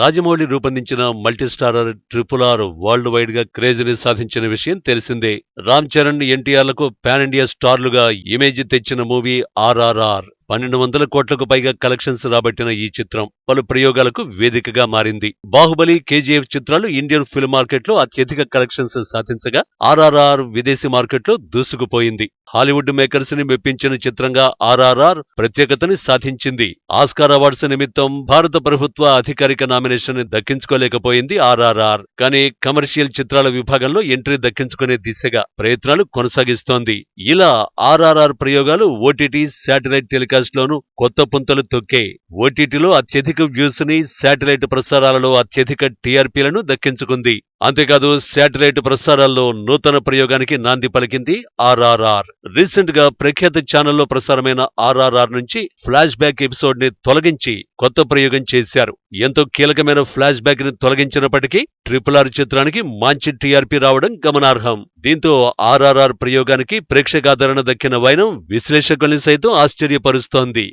రాజమౌళి రూపొందించిన multistarrer triple R world వైడ్గా క్రేజ్ని సాధించిన విషయం తెలిసిందే. రామ్ చరణ్ ఎన్టీఆర్లకు పాన్ ఇండియా స్టార్లుగా ఇమేజ్ తెచ్చిన మూవీ ఆర్ఆర్ఆర్. పన్నెండు వందల కోట్లకు పైగా కలెక్షన్స్ రాబట్టిన ఈ చిత్రం పలు ప్రయోగాలకు వేదికగా మారింది. బాహుబలి కేజీఎఫ్ చిత్రాలు ఇండియన్ ఫిల్మ్ మార్కెట్లో అత్యధిక కలెక్షన్స్ సాధించగా ఆర్ఆర్ఆర్ విదేశీ మార్కెట్లో దూసుకుపోయింది. హాలీవుడ్ మేకర్స్ని మెప్పించిన చిత్రంగా ఆర్ఆర్ఆర్ ప్రత్యేకతని సాధించింది. ఆస్కార్ అవార్డ్స్ నిమిత్తం భారత ప్రభుత్వ అధికారిక నామినేషన్ దక్కించుకోలేకపోయింది ఆర్ఆర్ఆర్. కానీ కమర్షియల్ చిత్రాల విభాగంలో ఎంట్రీ దక్కించుకునే దిశగా ప్రయత్నాలు కొనసాగిస్తోంది. ఇలా ఆర్ఆర్ఆర్ ప్రయోగాలు ఓటీటీ శాటిలైట్ టెలికాస్ట్ లోను కొత్త పుంతలు తొక్కే ఓటీటీలో అత్యధిక వ్యూస్ని శాటిలైట్ ప్రసారాలలో అత్యధిక టీఆర్పీలను దక్కించుకుంది. అంతేకాదు శాటిలైట్ ప్రసారాల్లో నూతన ప్రయోగానికి నాంది పలికింది ఆర్ఆర్ఆర్. రీసెంట్గా ప్రఖ్యాత ఛానల్లో ప్రసారమైన ఆర్ఆర్ఆర్ నుంచి ఫ్లాష్ బ్యాక్ ఎపిసోడ్ని తొలగించి కొత్త ప్రయోగం చేశారు. ఎంతో కీలకమైన ఫ్లాష్ బ్యాక్ని తొలగించినప్పటికీ ట్రిపుల్ ఆర్ చిత్రానికి మంచి టీఆర్పీ రావడం గమనార్హం. దీంతో ఆర్ఆర్ఆర్ ప్రయోగానికి ప్రేక్షకాదరణ దక్కిన వైనం విశ్లేషకుల్ని సైతం ఆశ్చర్యపరుస్తోంది.